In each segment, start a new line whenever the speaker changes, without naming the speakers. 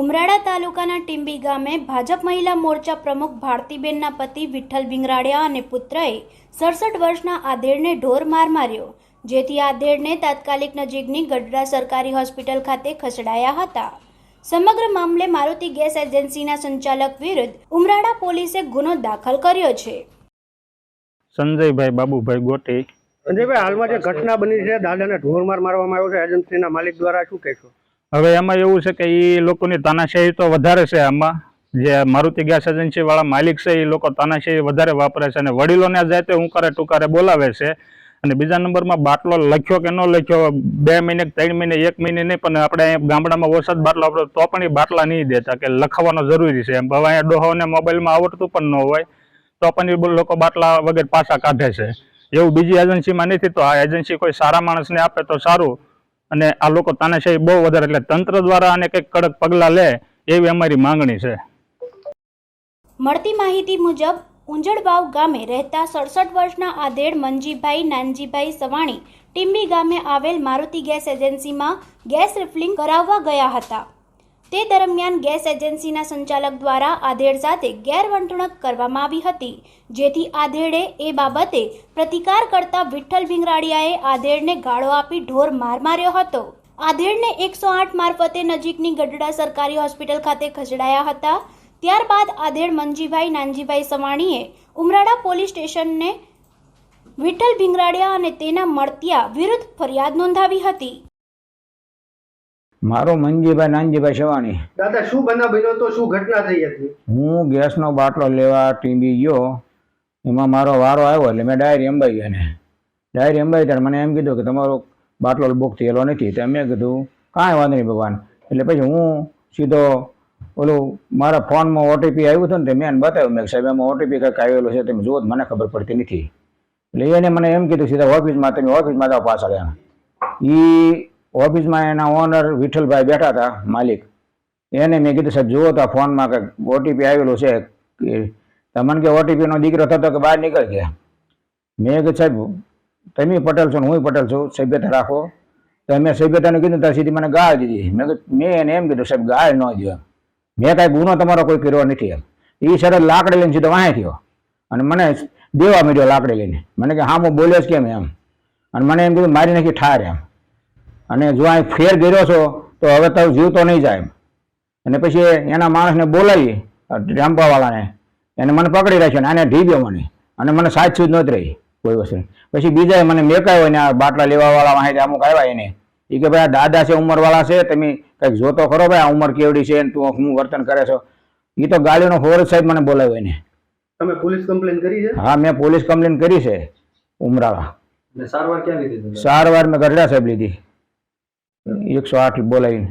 ઉમરાળા તાલુકાના ટીંબી ગામે ભાજપ મહિલા મોરચા પ્રમુખ ભારતીબેનના પતિ વિઠ્ઠલ વિંગરાડિયા અને પુત્રએ સડસઠ વર્ષના આધેડને ઢોર માર માર્યો જેથી આધેડને તાત્કાલિક નજીકની ગઢડા સરકારી હોસ્પિટલ ખાતે ખસેડાયા હતા. સમગ્ર મામલે મારુતિ ગેસ એજન્સીના સંચાલક વિરુદ્ધ ઉમરાળા પોલીસે ગુનો દાખલ કર્યો છે.
સંજયભાઈ બાબુભાઈ ગોટે.
સંજયભાઈ હાલમાં જે ઘટના બની છે દાદાને ઢોરમાર મારવામાં આવ્યો છે એજન્સીના માલિક દ્વારા શું કહેશો?
હવે એમાં એવું છે કે એ લોકોની તાનાશાહી તો વધારે છે આમાં. જે મારુતિ ગેસ એજન્સીવાળા માલિક છે એ લોકો તાનાશાહી વધારે વાપરે છે અને વડીલોને જાય જાતે હુંકારે ટુકારે બોલાવે છે. અને બીજા નંબરમાં બાટલો લખ્યો કે ન લખ્યો, બે મહિને ત્રણ મહિને, એક મહિને નહીં, પણ આપણે અહીંયા ગામડામાં વરસાદ બાટલો આપણે તો પણ એ બાટલા નહીં દેતા કે લખાવવાનો જરૂરી છે. એમ હવે અહીંયા ડોહોને મોબાઈલમાં આવડતું પણ ન હોય, તો પણ એ લોકો બાટલા વગર પાછા કાઢે છે. એવું બીજી એજન્સીમાં નથી, તો આ એજન્સી કોઈ સારા માણસને આપે તો સારું. અને આ લોકો તાનાશાહી બહુ વધારે, એટલે તંત્ર દ્વારા આને કંઈક કડક પગલાં લે એવી અમારી માંગણી છે.
મળતી માહિતી મુજબ ઉંજળબાવ ગામે રહેતા સડસઠ વર્ષના આધેડ મંજીભાઈ નાનજીભાઈ સવાણી ટીમ્બી ગામે આવેલ મારુતિ ગેસ એજન્સીમાં ગેસ રિફિલિંગ કરાવવા ગયા હતા. તે દરમિયાન ગેસ એજન્સીના સંચાલક દ્વારા આધેડ સાથે ગેરવંટણક કરવામાં આવી હતી, જેથી આધેડે એ બાબતે પ્રતિકાર કરતા વિઠ્ઠલ ભીંગરાડિયાએ આધેડને ગાળો આપી ઢોર માર માર્યો હતો. આધેડને એકસો આઠ મારફતે નજીકની ગઢડા સરકારી હોસ્પિટલ ખાતે ખસેડાયા હતા. ત્યારબાદ આધેડ મંજીભાઈ નાનજીભાઈ સવાણીએ ઉમરાળા પોલીસ સ્ટેશનને વિઠ્ઠલ ભીંગરાડિયા અને તેના મળતિયા વિરુદ્ધ ફરિયાદ નોંધાવી હતી.
મારો મંજીભાઈ નાનજીભાઈ સવાણી
દાદા શું બનાવ બન્યો તો શું ઘટના થઈ હતી?
હું ગેસનો બાટલો લેવા ટીંબી ગયો. એમાં મારો વારો આવ્યો એટલે મેં ડાયરી અંબાઈ એને ડાયરી અંબાઈ ત્યારે મને એમ કીધું કે તમારો બાટલો બુક થયેલો નથી. તો મેં કીધું કાંઈ વાંધો નહીં ભગવાન. એટલે પછી હું સીધો ઓલું મારા ફોનમાં ઓટીપી આવ્યું હતું ને તે મેં બતાવ્યું. મેં સાહેબ એમાં ઓટીપી કંઈક આવેલો છે? તમે જુઓ મને ખબર પડતી નથી. એટલે એને મને એમ કીધું સીધા ઓફિસમાં તમે ઓફિસમાં જાઓ પાછળ એમ એ ઓફિસમાં એના ઓનર વિઠ્ઠલભાઈ બેઠા હતા, માલિક. એને મેં કીધું, સાહેબ, જુઓ તો ફોનમાં કે ઓટીપી આવેલું છે. કે તમને કે ઓટીપીનો દીકરો થતો કે બહાર નીકળ ગયા મેં કીધું, સાહેબ, તમે પટેલ છો ને હું પટેલ છું, સભ્યતા રાખો. તો મેં સભ્યતાને કીધું, ત્યાં સીધી મને ગાળ દીધી. મેં મેં એને એમ કીધું, સાહેબ, ગાળ ન દો. મેં કાંઈ ગુનો તમારો કોઈ કર્યો નથી એમ. એ સરસ લાકડી લઈને સીધો વાંહે થયો. અને મને દેવા મળ્યો લાકડી લઈને. મને કે, હા, હું બોલ્યો જ કેમ એમ? અને મને એમ કીધું, મારી નાખી ઠાર એમ. અને જો અહીં ફેર ગયો છો તો હવે તો જીવતો નહીં જાય અને પછી એના માણસને બોલાવી રામપાવાળાને એને મને પકડી રાખ્યો ને આને ઢીબ્યો મને. અને મને સાચ સુધ નહોતી રહી કોઈ વસ્તુ. પછી બીજાએ મને મેકાયો ને આ બાટલા લેવાવાળા માહિતી અમુક આવ્યા એને. એ કે ભાઈ આ દાદા છે ઉંમરવાળા છે તમે કંઈક જોતો ખરો ભાઈ આ ઉંમર કેવડી છે ને તું હું વર્તન કરે છો. એ તો ગાડીનો ફોર સાહેબ મને બોલાવ્યો એને.
તમે પોલીસ કમ્પ્લેન કરી છે?
હા મેં પોલીસ કમ્પ્લેન કરી છે ઉમરાળા.
સારવાર ક્યાં લીધી તમે?
સારવાર મેં ગઢડા સાહેબ લીધી. એકસો આઠ બોલાવીને.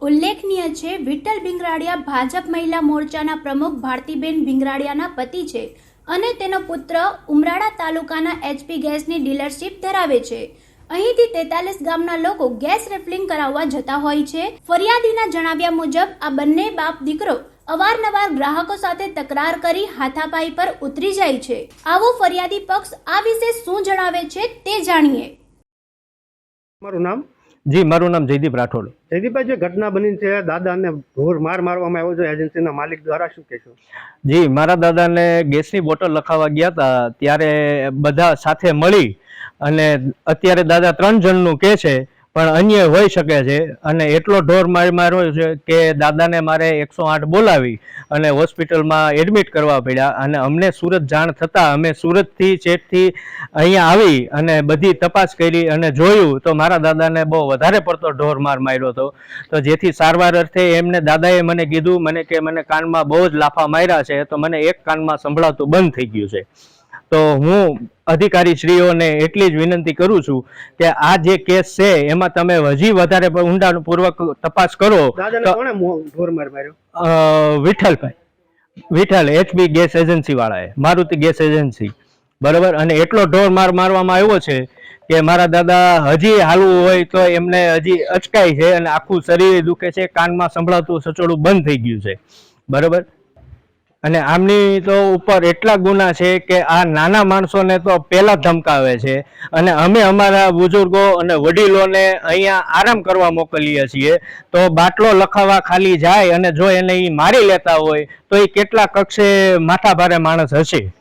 ઉલ્લેખનીય છે, વિઠ્ઠલ ભીંગરાડિયા ભાજપ મહિલા મોરચાના પ્રમુખ ભારતીબેન ભીંગરાડિયાના પતિ છે અને તેનો પુત્ર ઉમરાળા તાલુકાના એચપી ગેસની ડીલરશીપ ધરાવે છે. અહીંથી તેતાલીસ ગામના લોકો ગેસ રિફિલિંગ કરાવવા જતા હોય છે. ફરિયાદીના જણાવ્યા મુજબ, આ બંને બાપ દીકરો અવારનવાર ગ્રાહકો સાથે તકરાર કરી હાથાપાઈ પર ઉતરી જાય છે. આવો ફરિયાદી પક્ષ આ વિશે શું જણાવે છે તે જાણીએ.
તમારું નામ?
જી મારું નામ જયદીપ રાઠોડ.
જયદીપભાઈ જે ઘટના બની છે દાદાને ઢોર માર મારવામાં આવ્યો છે એજન્સીના માલિક દ્વારા શું કહેશો?
જી મારા દાદાને ગેસની બોટલ લખાવવા ગયા હતા ત્યારે બધા સાથે મળી અને અત્યારે દાદા ત્રણ જણનું કહે છે પણ અન્ય હોઈ શકે છે. અને એટલો ઢોર મારી માર્યો છે કે દાદાને મારે એકસો આઠ બોલાવી અને હોસ્પિટલમાં એડમિટ કરવા પડ્યા. અને અમને સુરત જાણ થતાં અમે સુરતથી ચેટથી અહીંયા આવી અને બધી તપાસ કરી અને જોયું તો મારા દાદાને બહુ વધારે પડતો ઢોર માર માર્યો હતો. તો જેથી સારવાર અર્થે એમને દાદાએ મને કીધું, મને કે મને કાનમાં બહુ જ લાફા માર્યા છે, તો મને એક કાનમાં સંભળાતું બંધ થઈ ગયું છે. તો હું અધિકારી શ્રીઓને એટલી જ વિનંતી કરું છું કે આ જે કેસ છે એમાં તમે હજી વધારે ઊંડાણપૂર્વક તપાસ કરો. Vithalbhai. Vitthal HP gas agency વાળાએ મારુતિ ગેસ એજન્સી. બરાબર? અને એટલો ઢોર માર મારવામાં આવ્યો છે કે મારા દાદા હજી હાલવું હોય તો એમને હજી અચકાય છે અને આખું શરીર દુખે છે કાનમાં સંભળાતું સચોડું બંધ થઈ ગયું છે. બરાબર? અને આમની તો ઉપર એટલા ગુના છે કે આ નાના માણસોને તો પહેલા ધમકાવે છે. અને અમે અમારા બુઝુર્ગો અને વડીલોને અહીંયા આરામ કરવા મોકલીએ છીએ. તો બાટલો લખાવા ખાલી જાય અને જો એને એ મારી લેતા હોય, તો એ કેટલા કક્ષે માથાભારે માણસ હશે?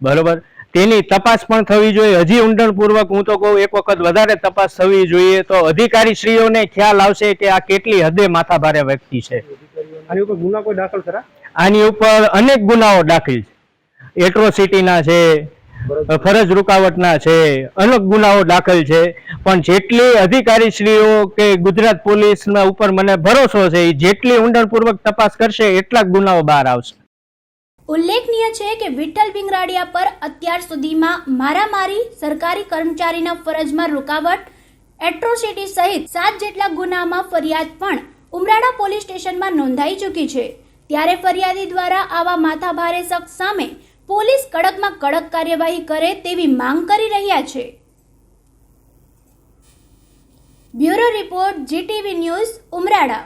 બરોબર? તેની તપાસ પણ થવી જોઈએ. હજી ઊંડાણપૂર્વક હું તો કહું, એક વખત વધારે તપાસ થવી જોઈએ તો અધિકારીશ્રીઓને ખ્યાલ આવશે કે આ કેટલી હદે માથાભારે વ્યક્તિ છે.
આની ઉપર ગુના કોઈ દાખલ ખરા?
આની ઉપર અનેક ગુનાઓ દાખલ છે. એટ્રોસિટીના છે ફરજ રૂકાવટના છે અનેક ગુનાઓ દાખલ છે. પણ જેટલી અધિકારીશ્રીઓ કે ગુજરાત પોલીસના ઉપર મને ભરોસો છે એ જેટલી ઊંડાણપૂર્વક તપાસ કરશે એટલા જ ગુનાઓ બહાર આવશે.
ઉલ્લેખનીય છે કે વિઠ્ઠલ વિંગરાડિયા પર અત્યાર સુધીમાં મારામારી સરકારી કર્મચારીના ફરજમાં રૂકાવટ એટ્રોસિટી સહિત સાત જેટલા ગુનામાં ફરિયાદ પણ ઉમરાળા પોલીસ સ્ટેશનમાં નોંધાઈ ચૂકી છે. ત્યારે ફરિયાદી દ્વારા આવા માથાભારે શખ્સ સામે પોલીસ કડકમાં કડક કાર્યવાહી કરે તેવી માંગ કરી રહ્યા છે. Bureau report, GTV news, Umrala.